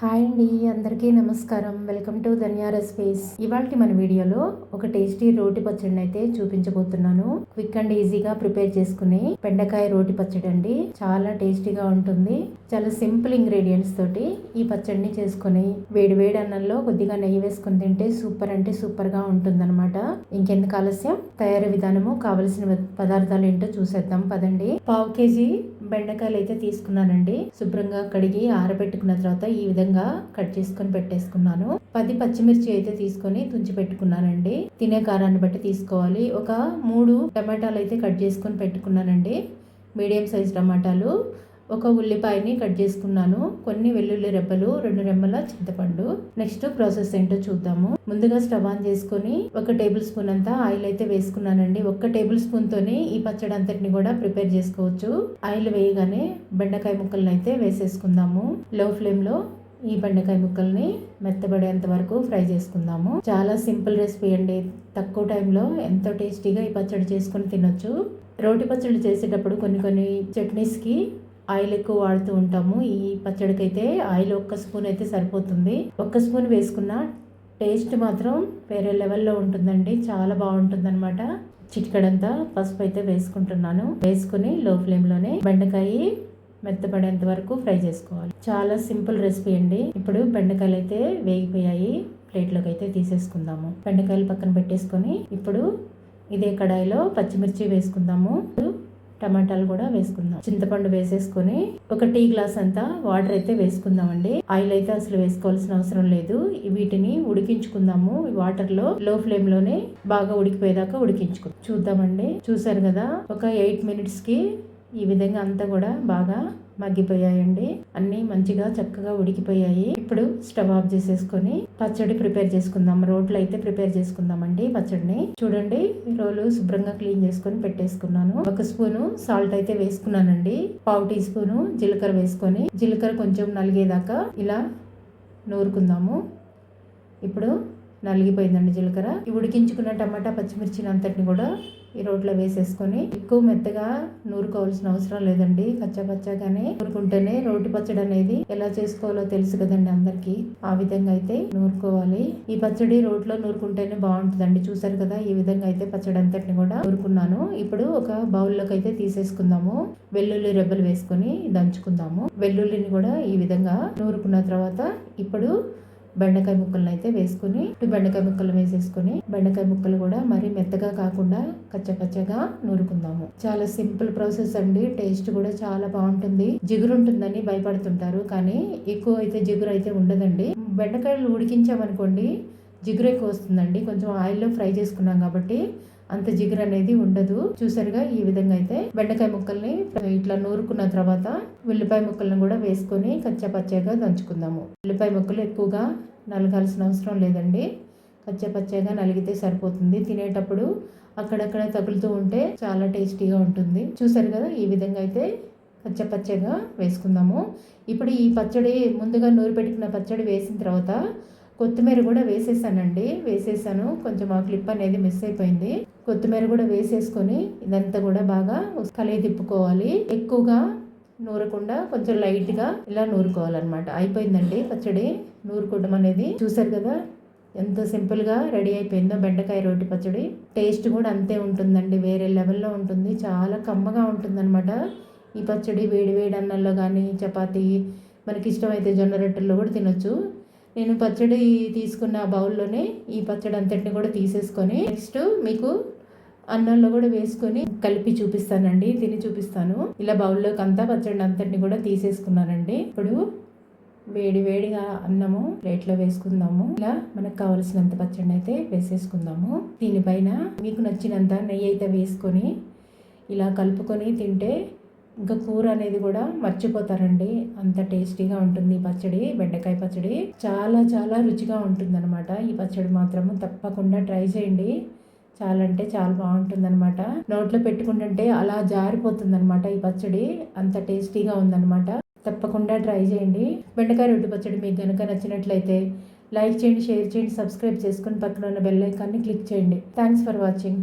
Hi అండి అందరికీ నమస్కారం. Welcome to Dhanya recipes. ఇవాళ మన వీడియోలో ఒక టేస్టీ రోటి పచ్చడిని అయితే చూపించబోతున్నాను. క్విక్ అండ్ ఈజీగా ప్రిపేర్ చేసుకుని బెండకాయ రోటి పచ్చడి అండి. చాలా టేస్టీగా ఉంటుంది. చాలా సింపుల్ ఇంగ్రీడియంట్స్ తోటి ఈ పచ్చడిని చేసుకుని వేడి వేడి అన్నంలో కొద్దిగా నెయ్యి వేసుకుని తింటే సూపర్ అంటే సూపర్గా ఉంటుందన్నమాట. ఇంకెందుకు ఆలస్యం? తయారీ విధానము కావలసిన పదార్థాలు ఏంటో చూసేద్దాం పదండి. పావు కేజీ బెండకాయలు అయితే తీసుకున్నానండి. శుభ్రంగా కడిగి ఆరబెట్టుకున్న తర్వాత ఈ విధంగా కట్ చేసుకొని పెట్టేసుకున్నాను. పది పచ్చిమిర్చి అయితే తీసుకొని తుంచి పెట్టుకున్నానండి. తినే కారాన్ని బట్టి తీసుకోవాలి. ఒక మూడు టమాటాలు అయితే కట్ చేసుకొని పెట్టుకున్నానండి. మీడియం సైజ్ టమాటాలు. ఒక ఉల్లిపాయని కట్ చేసుకున్నాను. కొన్ని వెల్లుల్లి రెబ్బలు రెండు రెమ్మల చింతపండు. నెక్స్ట్ ప్రాసెస్ ఏంటో చూద్దాము. ముందుగా స్టవ్ ఆన్ చేసుకొని ఒక టేబుల్ స్పూన్ అంతా ఆయిల్ అయితే వేసుకున్నానండి. ఒక్క టేబుల్ స్పూన్తోని ఈ పచ్చడి అంతటిని కూడా ప్రిపేర్ చేసుకోవచ్చు. ఆయిల్ వేయగానే బెండకాయ ముక్కలను అయితే వేసేసుకుందాము. లో ఫ్లేమ్లో ఈ బెండకాయ ముక్కల్ని మెత్తబడేంత వరకు ఫ్రై చేసుకుందాము. చాలా సింపుల్ రెసిపీ అండి. తక్కువ టైంలో ఎంతో టేస్టీగా ఈ పచ్చడి చేసుకొని తినొచ్చు. రోటి పచ్చడి చేసేటప్పుడు కొన్ని కొన్ని చట్నీస్కి ఆయిల్ ఎక్కువ వాడుతూ ఉంటాము. ఈ పచ్చడికి అయితే ఆయిల్ ఒక్క స్పూన్ అయితే సరిపోతుంది. ఒక్క స్పూన్ వేసుకున్న టేస్ట్ మాత్రం వేరే లెవెల్లో ఉంటుందండి. చాలా బాగుంటుంది అనమాట చిటికడంతా పసుపు అయితే వేసుకుంటున్నాను. వేసుకుని లో ఫ్లేమ్లోనే బెండకాయ మెత్తపడేంత వరకు ఫ్రై చేసుకోవాలి. చాలా సింపుల్ రెసిపీ అండి. ఇప్పుడు బెండకాయలు అయితే వేగిపోయాయి. ప్లేట్లోకి అయితే తీసేసుకుందాము. బెండకాయలు పక్కన పెట్టేసుకొని ఇప్పుడు ఇదే కడాయిలో పచ్చిమిర్చి వేసుకుందాము. టమాటాలు కూడా వేసుకుందాం. చింతపండు వేసేసుకొని ఒక టీ గ్లాస్ అంతా వాటర్ అయితే వేసుకుందామండి. ఆయిల్ అయితే అసలు వేసుకోవాల్సిన అవసరం లేదు. వీటిని ఉడికించుకుందాము. వాటర్లో లో ఫ్లేమ్లోనే బాగా ఉడికిపోయేదాకా ఉడికించుకో చూద్దామండి. చూసారు కదా ఒక ఎయిట్ మినిట్స్కి ఈ విధంగా అంతా కూడా బాగా మగ్గిపోయాయండి. అన్నీ మంచిగా చక్కగా ఉడికిపోయాయి. ఇప్పుడు స్టవ్ ఆఫ్ చేసేసుకొని పచ్చడి ప్రిపేర్ చేసుకుందాం. రోట్లు అయితే ప్రిపేర్ చేసుకుందామండి పచ్చడిని. చూడండి రోలు శుభ్రంగా క్లీన్ చేసుకొని పెట్టేసుకున్నాను. ఒక స్పూను సాల్ట్ అయితే వేసుకున్నానండి. పావు టీ స్పూను జీలకర్ర వేసుకొని జీలకర్ర కొంచెం నలిగేదాకా ఇలా నూరుకుందాము. ఇప్పుడు నలిగిపోయిందండి జీలకర్ర. ఉడికించుకున్న టమాటా పచ్చిమిర్చిని అంతటిని కూడా ఈ రోట్లో వేసేసుకొని ఎక్కువ మెత్తగా నూరుకోవాల్సిన అవసరం లేదండి. కచ్చా పచ్చగానే నూరుకుంటేనే రోటి పచ్చడి అనేది ఎలా చేసుకోవాలో తెలుసు కదండి అందరికి. ఆ విధంగా అయితే నూరుకోవాలి. ఈ పచ్చడి రోట్లో నూరుకుంటేనే బాగుంటుందండి. చూసారు కదా ఈ విధంగా అయితే పచ్చడి అంతటిని కూడా నూరుకున్నాను. ఇప్పుడు ఒక బౌల్లోకి అయితే తీసేసుకుందాము. వెల్లుల్లి రెబ్బలు వేసుకొని దంచుకుందాము. వెల్లుల్లిని కూడా ఈ విధంగా నూరుకున్న తర్వాత ఇప్పుడు బెండకాయ ముక్కలను అయితే వేసుకుని బెండకాయ ముక్కలు వేసేసుకుని బెండకాయ ముక్కలు కూడా మరీ మెత్తగా కాకుండా కచ్చకచ్చగా నూరుకుందాము. చాలా సింపుల్ ప్రాసెస్ అండి. టేస్ట్ కూడా చాలా బాగుంటుంది. జిగురు ఉంటుందని భయపడుతుంటారు కానీ ఎక్కువ అయితే జిగురు అయితే ఉండదండి. బెండకాయలు ఉడికించామనుకోండి జిగురు ఎక్కువ వస్తుందండి. కొంచెం ఆయిల్లో ఫ్రై చేసుకున్నాం కాబట్టి అంత జిగురు అనేది ఉండదు. చూసారుగా ఈ విధంగా అయితే బెండకాయ ముక్కల్ని ఇట్లా నూరుకున్న తర్వాత ఉల్లిపాయ ముక్కలను కూడా వేసుకొని కచ్చపచ్చగా దంచుకుందాము. ఉల్లిపాయ ముక్కలు ఎక్కువగా నలగాల్సిన అవసరం లేదండి. కచ్చపచ్చగా నలిగితే సరిపోతుంది. తినేటప్పుడు అక్కడక్కడ తగులుతూ ఉంటే చాలా టేస్టీగా ఉంటుంది. చూసారు కదా ఈ విధంగా అయితే పచ్చపచ్చగా వేసుకుందాము. ఇప్పుడు ఈ పచ్చడి ముందుగా నూరు పెట్టుకున్న పచ్చడి వేసిన తర్వాత కొత్తిమీర కూడా వేసేసానండి. వేసేసాను. కొంచెం ఆ క్లిప్ అనేది మిస్ అయిపోయింది. కొత్తిమీర కూడా వేసేసుకొని ఇదంతా కూడా బాగా కలయి తిప్పుకోవాలి. ఎక్కువగా నూరకుండా కొంచెం లైట్గా ఇలా నూరుకోవాలన్నమాట. అయిపోయిందండి పచ్చడి. నూరుకోవడం అనేది చూసారు కదా? ఎంత సింపుల్గా రెడీ అయిపోయిందో బెండకాయ రోటి పచ్చడి. టేస్ట్ కూడా అంతే ఉంటుందండి. వేరే లెవెల్లో ఉంటుంది. చాలా కమ్మగా ఉంటుందన్నమాట. ఈ పచ్చడి వేడి వేడి అన్నంలో కానీ చపాతీ మనకి ఇష్టమైతే జొన్న రొట్టెల్లో కూడా తినొచ్చు. నేను పచ్చడి తీసుకున్న బౌల్లోనే ఈ పచ్చడి అంతటిని కూడా తీసేసుకొని నెక్స్ట్ మీకు అన్నంలో కూడా వేసుకొని కలిపి చూపిస్తానండి తిని చూపిస్తాను. ఇలా బౌల్లోకి అంతా పచ్చడి అంతటిని కూడా తీసేసుకున్నానండి. ఇప్పుడు వేడి వేడిగా అన్నము ప్లేట్లో వేసుకుందాము. ఇలా మనకు కావలసినంత పచ్చడి అయితే వేసేసుకుందాము. దీనిపైన మీకు నచ్చినంత నెయ్యి అయితే వేసుకొని ఇలా కలుపుకొని తింటే ఇంకా కూర అనేది కూడా మర్చిపోతారండి. అంత టేస్టీగా ఉంటుంది ఈ పచ్చడి బెండకాయ పచ్చడి. చాలా చాలా రుచిగా ఉంటుందన్నమాట. ఈ పచ్చడి మాత్రము తప్పకుండా ట్రై చేయండి. చాలా అంటే చాలా బాగుంటుందన్నమాట. నోట్లో పెట్టుకుంటుంటే అలా జారిపోతుందన్నమాట ఈ పచ్చడి. అంత టేస్టీగా ఉందన్నమాట. తప్పకుండా ట్రై చేయండి. బెండకాయ రొట్టి పచ్చడి మీకు కనుక నచ్చినట్లయితే లైక్ చేయండి షేర్ చేయండి సబ్స్క్రైబ్ చేసుకుని పక్కన ఉన్న బెల్ ఐకాన్ని క్లిక్ చేయండి. Thanks for watching.